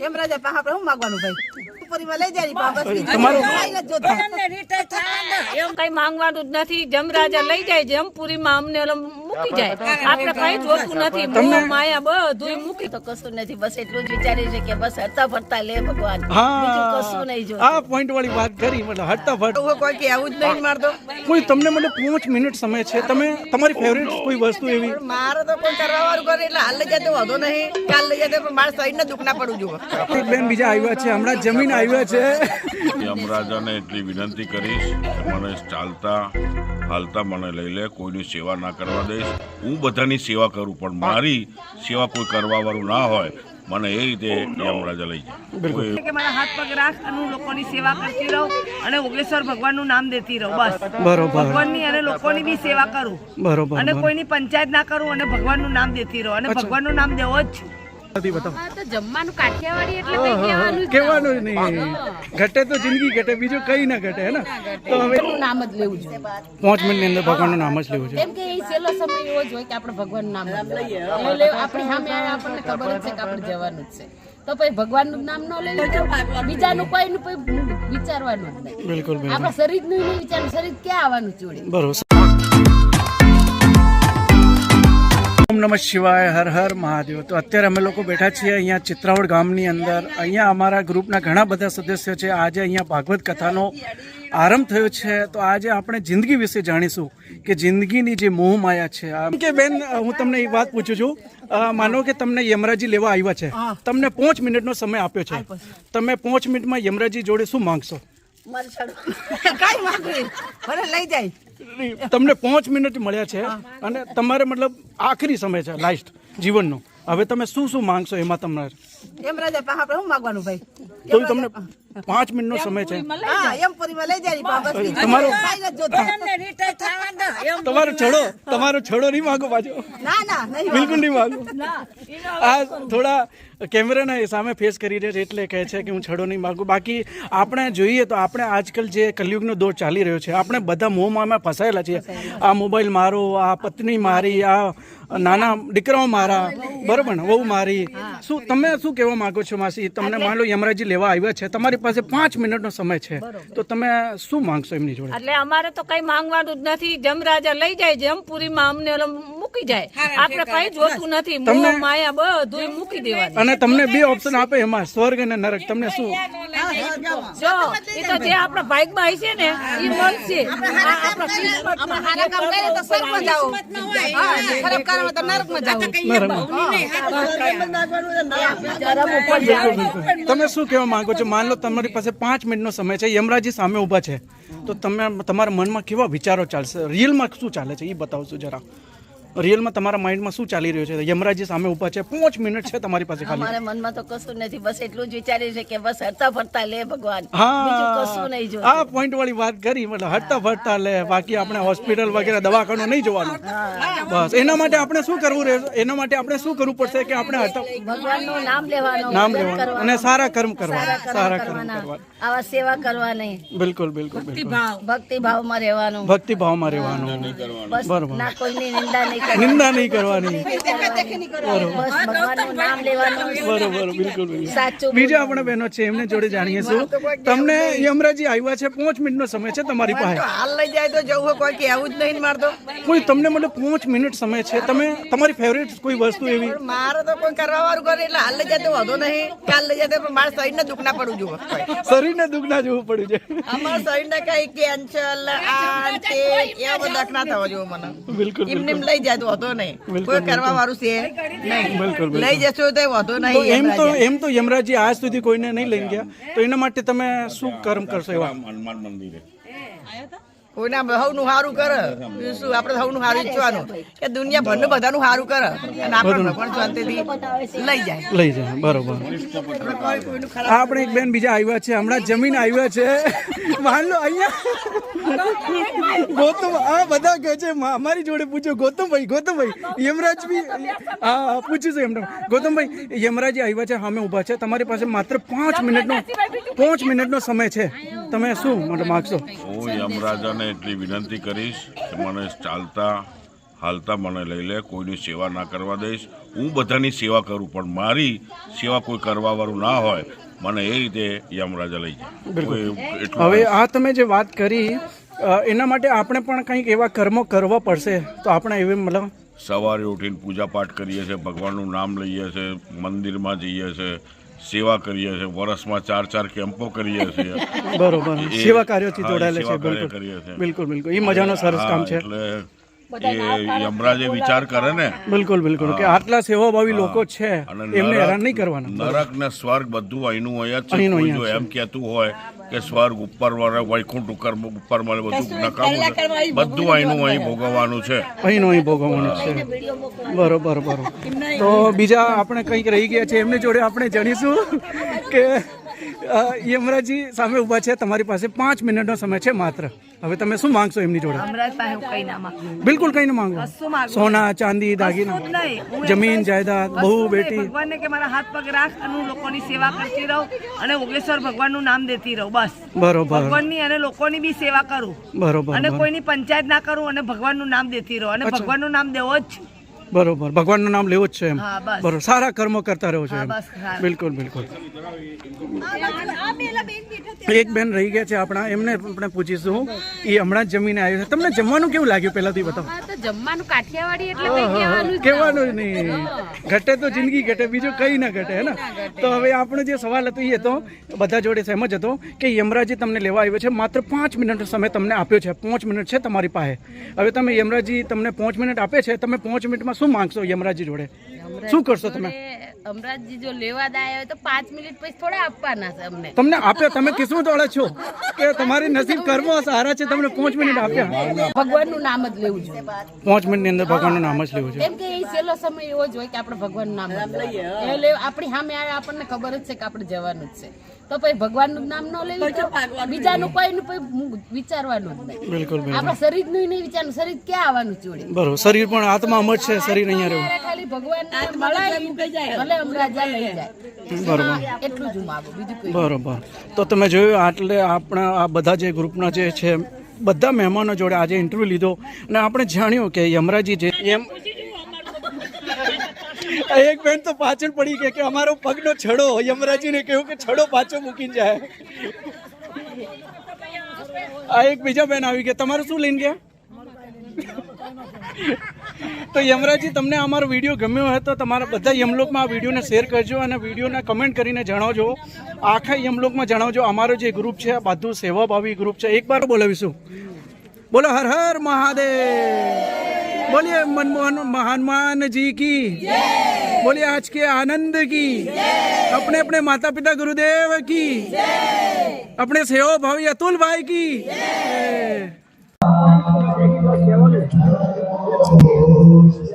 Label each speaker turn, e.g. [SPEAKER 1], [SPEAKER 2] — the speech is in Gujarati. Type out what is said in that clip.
[SPEAKER 1] એમ રાજા પાસે આપણે શું માગવાનું ભાઈ લઈ જાય કાંઈ
[SPEAKER 2] એમ માંગવાનું જ નથી. જમરાજા લઈ જાય જમપુરીમાં અમને મૂકી જાય. આપણે કઈ જોતું નથી. મોહ માયા બધું મૂકી.
[SPEAKER 3] તો કશું નથી. બસ એટલું જ વિચારી છે કે બસ હરતા ફરતા લે ભગવાન. બીજું કશું નહીં જો
[SPEAKER 4] આ પોઈન્ટ વાળી વાત કરી મતલબ હરતા ફરતા.
[SPEAKER 1] એવું કોઈ કે આવું જ નહીં મારતો?
[SPEAKER 4] કોઈ તમને મને પાંચ મિનિટ સમય છે. તમે તમારી ફેવરેટ કોઈ વસ્તુ એવી?
[SPEAKER 1] મારે તો કોઈ કરવા વાળું કરે એટલે હાલ લઈ જતો વધો નહીં. કાલ લઈ જતો પણ મારા શરીરને દુઃખ ના પડવું જોઈએ.
[SPEAKER 4] બેન બીજા આવ્યા છે. હમણાં જમીન આવ્યા છે.
[SPEAKER 5] યમરાજાને એટલી વિનંતી કરીશ કે મને ચાલતા હાલતા મને લઈ લે કોઈની સેવા ના કરવા દઈશ. હું બધાની સેવા કરું પણ મારી સેવા કોઈ કરવા વાળું ના હોય. મને એ રીતે યમરાજા લઈ જાય.
[SPEAKER 6] કે મારા હાથ પગ રાખ અને હું લોકોની સેવા કરતી રહું અને ઓગેશ્વર ભગવાનનું નામ દેતી રહું બસ.
[SPEAKER 4] બરોબર.
[SPEAKER 6] ભગવાનની અને લોકોની બી સેવા કરું.
[SPEAKER 4] બરોબર
[SPEAKER 6] અને કોઈની પંચાયત ના કરું અને ભગવાનનું નામ દેતી રહું. અને ભગવાનનું નામ દેવો જ છું.
[SPEAKER 4] નથી બતાવો.
[SPEAKER 2] તો જમવાનું કાઠિયાવાડી એટલે કઈ કહેવાનું જ
[SPEAKER 4] કહેવાનું જ નહીં. ઘટે તો જિંદગી ઘટે બીજું કઈ ના ઘટે હે ને? તો હવે
[SPEAKER 3] નામ જ લેવું જોઈએ.
[SPEAKER 4] પાંચ મિનિટની અંદર ભગવાનનું નામ જ લેવું જોઈએ.
[SPEAKER 3] કેમ કે એ છેલ્લો સમય એવો જ હોય કે આપણે ભગવાનનું નામ લઈએ એટલે આપણી સામે આવે આપણને ખબર જ છે કે આપણે જવાનું જ છે. તો પછી ભગવાનનું નામ ન લેવું બીજાનું કોઈનું કોઈ વિચારવાનું જ નહીં.
[SPEAKER 4] બિલકુલ
[SPEAKER 3] આપણા શરીરનું નહીં વિચારવું શરીર ક્યાં આવવાનું જોડે
[SPEAKER 4] બરોબર. ઓમ નમઃ શિવાય હર હર મહાદેવ. તો અત્યારે અમે લોકો બેઠા છીએ અહીંયા ચિત્રાવડ ગામની અંદર. અહીંયા અમારા ગ્રુપના ઘણા બધા સદસ્યો છે. આજે અહીંયા ભાગવત કથાનો આરંભ થયો છે. તો આજે આપણે જિંદગી વિશે જાણીશું કે જિંદગીની જે મોહ માયા છે. કે બેન હું તમને એક વાત પૂછું છું. માનો કે તમને યમરાજી લેવા આવ્યા છે. તમને પાંચ મિનિટનો સમય આપ્યો છે. તમે પાંચ મિનિટમાં યમરાજી જોડે શું માંગશો?
[SPEAKER 1] કાંઈ માંગુ નહીં. ભલે લઈ જાય.
[SPEAKER 4] તમને પાંચ મિનિટ મળ્યા છે અને તમારે મતલબ આખરી સમય છે લાસ્ટ જીવનનો. હવે તમે શું શું માંગશો એમાં તમારે
[SPEAKER 1] એમ રાજા પાસે આપણે શું માગવાનું ભાઈ?
[SPEAKER 4] તો તમને પાંચ મિનિટનો સમય છે.
[SPEAKER 1] હા એમ પરિવાર લઈ જાય બસ બીજું
[SPEAKER 4] તમારું- તમારો છોડો તમારો છોડો નહીં માગો પાછો
[SPEAKER 1] ના ના
[SPEAKER 4] બિલકુલ નહીં માગો આ થોડા કેમેરાના સામે ફેસ કરી રહ્યા છે એટલે કહે છે કે હું છડો નહીં માગું. બાકી આપણે જોઈએ તો આપણે આજકાલ જે કલયુગનો દોર ચાલી રહ્યો છે આપણે બધા મોહમાં ફસાયેલા છીએ. આ મોબાઈલ મારો આ પત્ની મારી આ નાના દીકરાઓ મારા બરોબર ને? વહુ મારી શું તમે શું કહેવા માંગો છો માસી? તમને માન લો યમરાજી લેવા આવ્યા છે તમારી પાસે પાંચ મિનિટનો સમય છે. તો તમે શું માંગશો એમની જોડે?
[SPEAKER 2] એટલે અમારે તો કઈ માંગવાનું જ નથી. જમ રાજા લઈ જાય જમપુરીમાં અમને મૂકી જાય. આપણે કઈ જોતું નથી.
[SPEAKER 4] તમને-
[SPEAKER 2] માયા બધું મૂકી દેવાનું.
[SPEAKER 4] અને તમને બે ઓપ્શન આપે એમાં સ્વર્ગ અને નરક. તમને શું?
[SPEAKER 2] જો એ તો જે આપણા બાઇકમાં આવી છે ને એ મળશે.
[SPEAKER 1] ખરાબ કામમાં તો નરકમાં જાઓ.
[SPEAKER 4] તમે શું કહેવા માંગો છો? માન લો તમારી પાસે પાંચ મિનિટનો સમય છે, યમરાજી સામે ઊભા છે. તો તમે, તમારા મનમાં કેવા વિચારો ચાલશે? રિયલમાં શું ચાલે છે? એ બતાવશો જરા. રિયલમાં તમારા માઇન્ડમાં શું ચાલી રહ્યું છે? યમરાજી સામે ઊભા છે પાંચ મિનિટ છે તમારી પાસે ખાલી.
[SPEAKER 3] મારા મનમાં તો કશું નથી બસ એટલું જ વિચાર્યું છે કે બસ હરતા ફરતા લે ભગવાન. બીજું કશું નહીં જોતું.
[SPEAKER 4] આ પોઈન્ટ વાળી વાત કરી મતલબ હરતા ફરતા લે બાકી આપણે હોસ્પિટલ વગેરે દવાખાનું નહીં જોવાનું. બસ એના માટે આપણે શું કરવું રહેશે એના માટે આપણે શું કરવું પડશે કે આપણે હરતા
[SPEAKER 3] ભગવાનનું નામ લેવાનું
[SPEAKER 4] નામ લેવાનું. અને સારા કર્મ કરવા
[SPEAKER 3] સારા કર્મ
[SPEAKER 4] કરવા
[SPEAKER 3] આવા સેવા કરવાની.
[SPEAKER 4] બિલકુલ બિલકુલ બિલકુલ.
[SPEAKER 3] ભક્તિ ભાવમાં રહેવાનું.
[SPEAKER 4] ભક્તિ ભાવમાં રહેવાનું.
[SPEAKER 3] બસ
[SPEAKER 4] બરોબર.
[SPEAKER 3] ના કોઈની નિંદા નહીં
[SPEAKER 4] નિંદા નહીં કરવાની.
[SPEAKER 3] બસ ભગવાનનું નામ લેવાનું
[SPEAKER 4] બરોબર બિલકુલ બિલકુલ. બીજા આપણા બહેનો છે એમને જોડે જાણીએ છું તમને યમરાજી આવ્યા છે પાંચ મિનિટનો સમય છે તમારી પાસે.
[SPEAKER 1] હાલ લઈ જાય તો જવું હોય કોઈ કે આવું જ નહીં મારતો.
[SPEAKER 4] કોઈ તમને મતલબ પાંચ મિનિટ સમય છે તમે તમારી ફેવરેટ કોઈ વસ્તુ એવી?
[SPEAKER 1] મારે તો કોઈ કરવા વાળું કરે એટલે હાલ લઈ જાય તો વાંધો નહીં. કાલ લઈ જાય તો પણ મારા શરીરને દુઃખ ના પડવું જોઈએ
[SPEAKER 4] શરીરને દુઃખ ના જોવું પડ્યું છે.
[SPEAKER 1] અમારા શરીરને કઈ કેન્સર આ તે એવા બધા દુઃખ ના થવા જોવો મને.
[SPEAKER 4] બિલકુલ
[SPEAKER 1] એમને લઈ જાય તો વાંધો નહીં. કોઈ કરવા વાળું છે નહીં. લઈ જશો તો વાંધો નહીં
[SPEAKER 4] એમ તો એમ તો યમરાજી આજ સુધી કોઈને નહીં લઈ ગયા. તો એના માટે તમે શું કર્મ કરશો એવા?
[SPEAKER 5] હનુમાન મંદિરે.
[SPEAKER 1] કોઈના સૌનું સારું કરે. શું આપણે સૌનું સારું ઈચ્છવાનું કે દુનિયા ભરનું બધાનું સારું કરે. અને આપણે પણ શાંતિથી લઈ જાય.
[SPEAKER 4] લઈ જાય બરોબર.
[SPEAKER 1] આપણે
[SPEAKER 4] એક બેન બીજા આવ્યા છે હમણાં જમીન આવ્યા છે. માન લો અહીંયા. ગૌતમ આ બધા કહે છે અમારી જોડે પૂછો ગૌતમભાઈ ગૌતમભાઈ યમરાજ બી હા હા, પૂછ્યું છે એમને. ગૌતમભાઈ યમરાજી આવ્યા છે અમે ઊભા છે. તમારી પાસે માત્ર પાંચ મિનિટનો પાંચ મિનિટનો સમય છે. તમે શું મને માગશો?
[SPEAKER 5] હું યમરાજાને એટલી વિનંતી કરીશ કે મને ચાલતા હાલતા મને લઈ લે કોઈની સેવા ના કરવા દઈશ. હું બધાની સેવા કરું પણ મારી સેવા કોઈ કરવા વાળું ના હોય મને એ રીતે યમરાજા લઈ જાય.
[SPEAKER 4] હવે આ તમે જે વાત કરી એના માટે આપણે પણ કંઈક એવા કર્મો કરવા પડશે. તો આપણે એવી મતલબ
[SPEAKER 5] સવારે ઉઠીને પૂજા પાઠ કરીએ છીએ ભગવાનનું નામ લઈએ છીએ મંદિરમાં જઈએ છીએ સેવા કરીએ છીએ વર્ષમાં ચાર ચાર કેમ્પો કરીએ છીએ.
[SPEAKER 4] બરોબર. સેવા કાર્યોથી જોડાયેલા છે બિલકુલ.
[SPEAKER 5] કરીએ છીએ.
[SPEAKER 4] બિલકુલ બિલકુલ. એ મજાનો સરસ કામ છે.
[SPEAKER 5] એટલે એ યમરાજે વિચાર કરે ને.
[SPEAKER 4] બિલકુલ બિલકુલ. કે આટલા સેવાભાવી લોકો છે એમને હેરાન નહીં કરવાના.
[SPEAKER 5] નરક ને સ્વર્ગ બધું અહીંનું અહીંયા જ છે. જો એમ કહેતું હોય કે સ્વર્ગ ઉપર મળે વૈકુંઠ ઉપર ઉપર મળે બધું નકામું છે. બધું અહીંનું અહીં ભોગવવાનું છે.
[SPEAKER 4] અહીંનું અહીં ભોગવવાનું છે. બરોબર બરોબર. તો બીજા આપણે કંઈક રહી ગયા છે એમની જોડે આપણે જાણીશું કે યમરાજી સામે ઊભા છે. તમારી પાસે પાંચ મિનિટનો સમય છે માત્ર. હવે તમે શું માંગશો એમની જોડે? બિલકુલ કઈ ના માંગુ. સોના ચાંદી. દાગીના. જમીન જાયદાદ બહુ. બેટી.
[SPEAKER 6] ભગવાનને કે મારા હાથ પગ રાખ અને હું લોકોની સેવા કરતી રહું અને ઓગેશ્વર ભગવાનનું નામ દેતી રહું. બસ.
[SPEAKER 4] બરોબર.
[SPEAKER 6] ભગવાનની અને લોકોની બી સેવા કરું.
[SPEAKER 4] બરોબર
[SPEAKER 6] અને. કોઈની પંચાયત ના કરું અને ભગવાનનું નામ દેતી રહું. અને ભગવાનનું નામ દેવો જ છે.
[SPEAKER 4] બરોબર. ભગવાનનું નામ લેવું જ છે એમ. બરોબર. સારા કર્મો કરતા રહો છો એમ. બિલકુલ બિલકુલ. એક બેન રહી ગયા છે આપણા. એમને આપણે પૂછીશું એ હમણાં જ જમીને આવ્યો છે. તમને જમવાનું કેવું લાગ્યું પહેલાથી બતાવો?
[SPEAKER 3] જમવાનું કાઠિયાવાડી એટલે કહેવાનું.
[SPEAKER 4] નહીં. ઘટે તો જિંદગી ઘટે બીજું કઈ ના ઘટે હે ને? તો હવે આપણો જે સવાલ હતો એ હતો બધા જોડે સહેમત હતો કે યમરાજી તમને લેવા આવ્યો છે માત્ર પાંચ મિનિટ સમય તમને આપ્યો છે. પાંચ મિનિટ છે તમારી પાસે. હવે તમે યમરાજી તમને પાંચ મિનિટ આપે છે. તમે પાંચ મિનિટમાં શું માંગશો યમરાજી જોડે? શું કરશો તમે?
[SPEAKER 3] અમરાજી જો લેવા દે તો પાંચ મિનિટ પછી થોડા આપવાના છે અમને.
[SPEAKER 4] તમને આપે તમે કિસ્મત વાળા છો કે તમારી નસીબ કરવો સારા છે તમને પાંચ મિનિટ આપ્યા
[SPEAKER 3] ભગવાનનું નામ જ લેવું જોઈએ.
[SPEAKER 4] પાંચ મિનિટની અંદર ભગવાનનું નામ જ લેવું છે
[SPEAKER 3] કેમ કે એ છેલ્લો સમય એવો જ હોય કે આપણે ભગવાનનું નામ લઈએ. એટલે આપણી સામે આપણને ખબર જ છે કે આપણે જવાનું જ છે. તો પછી ભગવાનનું નામ ન લેવું બીજાનું કોઈ વિચારવાનું
[SPEAKER 4] બિલકુલ
[SPEAKER 3] આપણા શરીરનું નહીં વિચારવાનું શરીર ક્યાં આવવાનું જોડે?
[SPEAKER 4] બરોબર શરીર પણ આત્મા અમર છે શરીર અહીંયા રહેવું
[SPEAKER 3] ખાલી ભગવાન ભલે અમરાજા લઈ જાય.
[SPEAKER 4] બરોબર.
[SPEAKER 3] એટલું જ હું બીજું
[SPEAKER 4] બરોબર. તો તમે જોયું આટલે આપણા આ બધા જે ગ્રુપના જે છે બધા મહેમાનો જોડે આજે ઇન્ટરવ્યૂ લીધો. અને આપણે જાણ્યું કે યમરાજી જે એમ એક બેન તો પાછળ પડી ગયા કે અમારો પગનો છડો, યમરાજીને કહ્યું કે છડો પાછો મૂકીને જાય. આ એક બીજા બેન આવી ગયા. તમારું શું લઈને ગયા? તો યમરાજી તમને અમારો વીડિયો ગમ્યો હોય તો તમારા બધા યમલોકમાં આ વિડીયોને શેર કરજો અને વિડીયોને કમેન્ટ કરીને જણાવજો. આખા યમલોકમાં જણાવજો. અમારો જે ગ્રુપ છે, આ બધું સેવાભાવી ગ્રુપ છે. એક બાર બોલાવીશું. બોલો, હર હર મહાદેવ. बोलिए मनमोहन हनुमान जी की बोलिए आज के आनंद की अपने अपने माता पिता गुरुदेव की अपने सेहो भाई अतुल भाई की जय